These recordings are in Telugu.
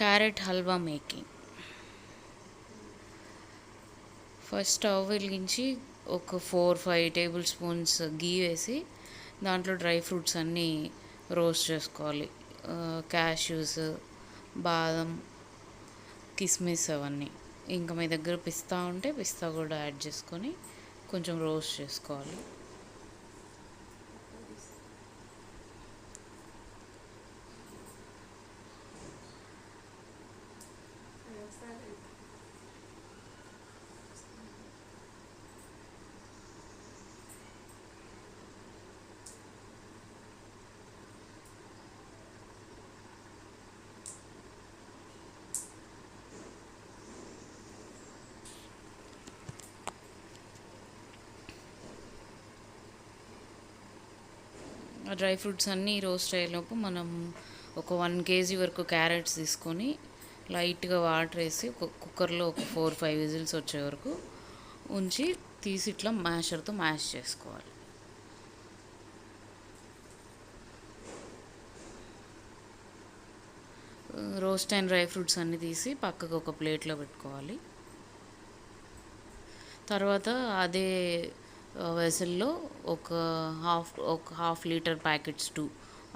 Carrot halwa making. First stove వెలిగించి ఒక four five tablespoons ghee వేసి దాంట్లో డ్రై ఫ్రూట్స్ అన్నీ రోస్ట్ చేసుకోవాలి. క్యాష్యూస్ బాదం కిస్మిస్ అవన్నీ. ఇంకా మీ దగ్గర పిస్తా ఉంటే పిస్తా కూడా యాడ్ చేసుకొని కొంచెం రోస్ట్ చేసుకోవాలి ఆ డ్రై ఫ్రూట్స్ అన్నీ రోస్ట్ అయ్యేలోపు మనం ఒక వన్ కేజీ వరకు క్యారెట్స్ తీసుకొని లైట్గా వాటర్ వేసి ఒక కుక్కర్లో ఒక ఫోర్ ఫైవ్ విజిల్స్ వచ్చే వరకు ఉంచి తీసి ఇట్లా మ్యాషర్తో మ్యాష్ చేసుకోవాలి. రోస్ట్ అండ్ డ్రై ఫ్రూట్స్ అన్నీ తీసి పక్కకు ఒక ప్లేట్లో పెట్టుకోవాలి. తర్వాత అదే వెసల్లో ఒక హాఫ్ ఒక హాఫ్ లీటర్ ప్యాకెట్స్ టూ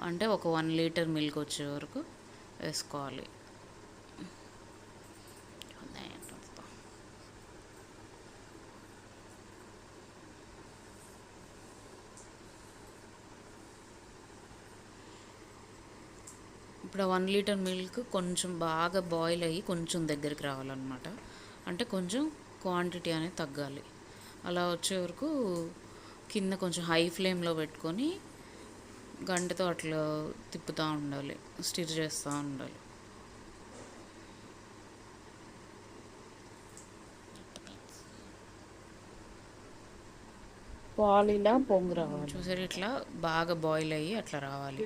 అంటే ఒక వన్ లీటర్ మిల్క్ వచ్చే వరకు వేసుకోవాలి. ఇప్పుడు వన్ లీటర్ మిల్క్ కొంచెం బాగా బాయిల్ అయ్యి కొంచెం దగ్గరికి రావాలన్నమాట. అంటే కొంచెం క్వాంటిటీ అనేది తగ్గాలి. అలా వచ్చే వరకు కింద కొంచెం హై ఫ్లేమ్లో పెట్టుకొని గంటతో అట్లా తిప్పుతూ ఉండాలి. స్టిర్ చేస్తూ ఉండాలి. పాలు ఇలా పొంగు రావాలి. చూసారు ఇట్లా బాగా బాయిల్ అయ్యి అట్లా రావాలి.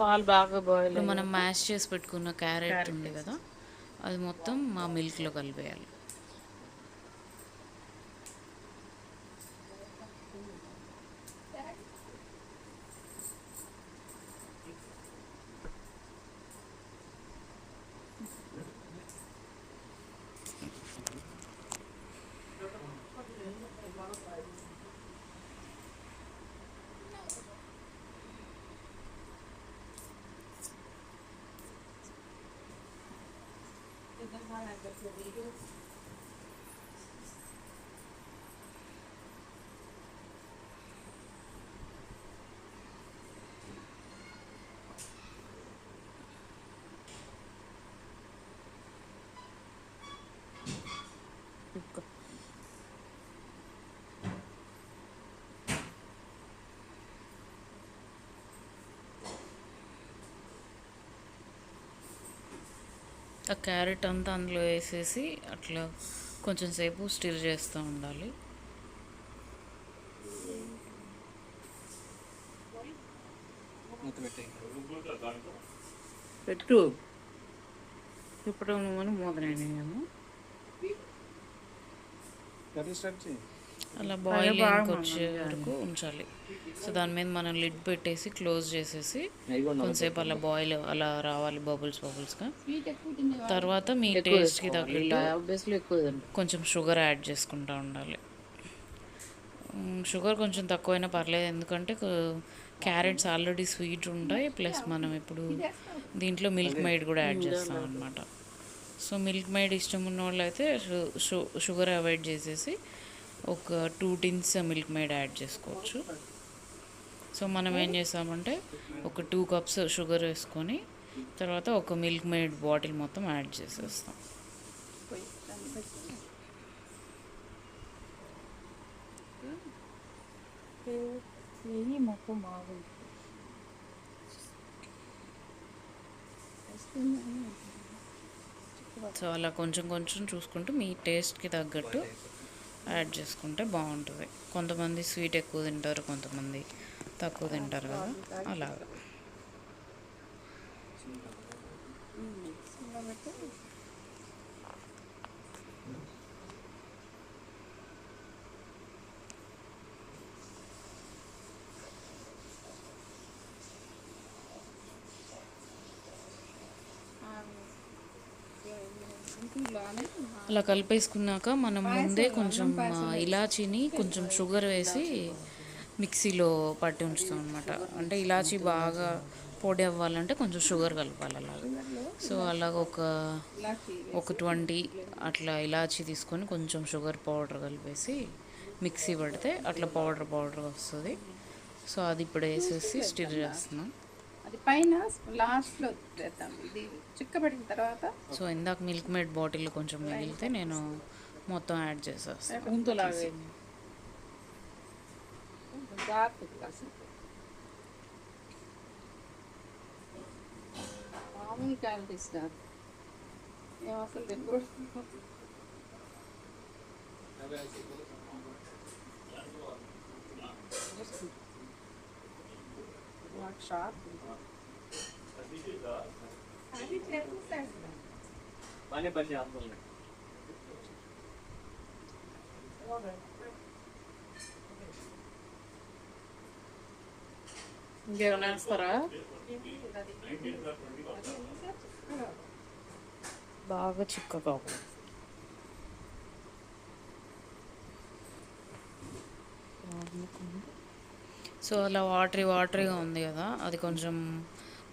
పాలు బాగా బాయిల్ మనం మ్యాష్ చేసి పెట్టుకున్న క్యారెట్ ఉంది కదా అది మొత్తం మా మిల్క్లో కలిపేయాలి. that's illegal? ఆ క్యారెట్ అంతా అందులో వేసేసి అట్లా కొంచెం సేపు స్టిర్ చేస్తూ ఉండాలి. పెట్టు. ఇప్పుడు మనం మొదలైనాము కర్రీ స్టార్ట్ చేయి. అలా బాయిల్ వచ్చే వరకు ఉంచాలి. సో దాని మీద మనం లిడ్ పెట్టేసి క్లోజ్ చేసేసి కొంతసేపు అలా బాయిల్ అలా రావాలి బబుల్స్ బబుల్స్గా తర్వాత మీ టేస్ట్కి తగ్గట్టు ఆబ్వియస్లీ ఎక్కువ తింటాం కొంచెం షుగర్ యాడ్ చేసుకుంటూ ఉండాలి. షుగర్ కొంచెం తక్కువైనా పర్లేదు. ఎందుకంటే క్యారెట్స్ ఆల్రెడీ స్వీట్ ఉంటాయి. ప్లస్ మనం ఇప్పుడు దీంట్లో మిల్క్ మేడ్ కూడా యాడ్ చేస్తాం అనమాట సో మిల్క్ మేడ్ ఇష్టం ఉన్న వాళ్ళు అయితే షుగర్ అవాయిడ్ చేసేసి ఒక two tins Milkmaid add చేసుకోవచ్చు. సో మనం ఏం చేస్తామంటే ఒక టూ కప్స్ షుగర్ వేసుకొని తర్వాత ఒక మిల్క్ మేడ్ బాటిల్ మొత్తం యాడ్ చేసేస్తాం. బాగుంది సో అలా కొంచెం కొంచెం చూసుకుంటూ మీ టేస్ట్కి తగ్గట్టు యాడ్ చేసుకుంటే బాగుంటుంది. కొంతమంది స్వీట్ ఎక్కువ తింటారు కొంతమంది తక్కువ తింటారు కదా అలాగా. అలా కలిపేసుకున్నాక మనం ముందే కొంచెం ఇలాచీని కొంచెం షుగర్ వేసి మిక్సీలో పట్టి ఉంచుతాం అనమాట అంటే ఇలాచీ బాగా పొడి అవ్వాలంటే కొంచెం షుగర్ కలపాలి అలాగా. సో అలాగ ఒక ఒక ట్వంటీ అట్లా ఇలాచీ తీసుకొని కొంచెం షుగర్ పౌడర్ కలిపేసి మిక్సీ పడితే అట్లా పౌడర్ పౌడర్ వస్తుంది. సో అది ఇప్పుడు వేసేసి స్టిర్ చేస్తున్నాం. అది పైన లాస్ట్లో చేద్దాం. ఇది చిక్కబడిన తర్వాత సో ఇందాక మిల్క్ మేడ్ బాటిల్ కొంచెం మిగిలితే నేను మొత్తం యాడ్ చేసేస్తాను ముందులాగా మామూలు క్యాలరీస్ కాదు. మేము అసలు నాకు షార్ప్ పని పని అందులో ఇంకేమైనా వేస్తారా బాగా చిక్కగా సో అలా వాటరీ వాటరీగా ఉంది కదా అది కొంచెం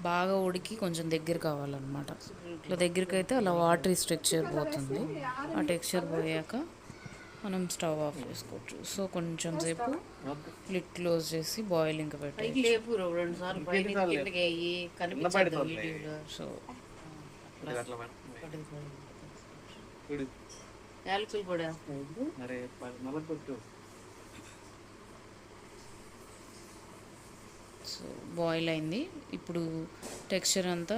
బాగా ఉడికి కొంచెం దగ్గర కావాలన్నమాట. ఇట్లా దగ్గరికి అయితే అలా వాటరీ స్ట్రక్చర్ పోతుంది. ఆ టెక్స్చర్ పోయాక మనం స్టవ్ ఆఫ్ చేసుకోవచ్చు. సో కొంచెం సేపు లిట్ క్లోజ్ చేసి బాయిల్ ఇంకా పెట్టాలి పైకి లేపు రెండు సార్లు పైన కిందకి అయ్యి కనిపించదు వీడియోలో సో అట్లా మేడం చూడు యాలకులు కూడా వేస్తాయి అరే మళ్ళీ కొట్టు సో బాయిల్ అయింది ఇప్పుడు టెక్స్చర్ అంతా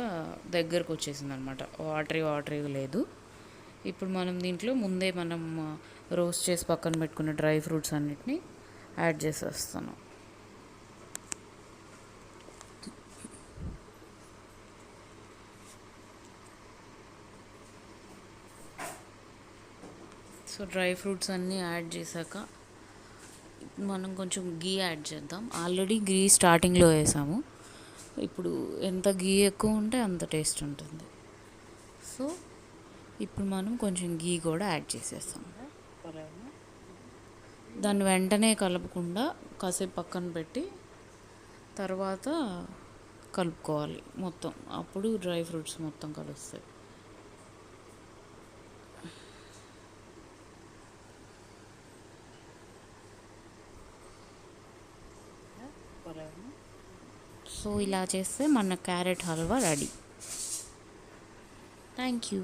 దగ్గరకు వచ్చేసింది అనమాట వాటరీ వాటరీ లేదు. ఇప్పుడు మనం దీంట్లో ముందే మనం రోస్ట్ చేసి పక్కన పెట్టుకున్న డ్రై ఫ్రూట్స్ అన్నిటిని యాడ్ చేసేస్తాను సో డ్రై ఫ్రూట్స్ అన్నీ యాడ్ చేశాక మనం కొంచెం గీ యాడ్ చేద్దాం. ఆల్రెడీ గీ స్టార్టింగ్లో వేసాము. ఇప్పుడు ఎంత గీ ఎక్కువ ఉంటే అంత టేస్ట్ ఉంటుంది. సో ఇప్పుడు మనం కొంచెం గీ కూడా యాడ్ చేసేస్తాం. దాన్ని వెంటనే కలపకుండా కాసేపు పక్కన పెట్టి తర్వాత కలుపుకోవాలి మొత్తం. అప్పుడు డ్రై ఫ్రూట్స్ మొత్తం కలుస్తాయి. సో ఇలా చేస్తే మన carrot halwa ready. Thank you.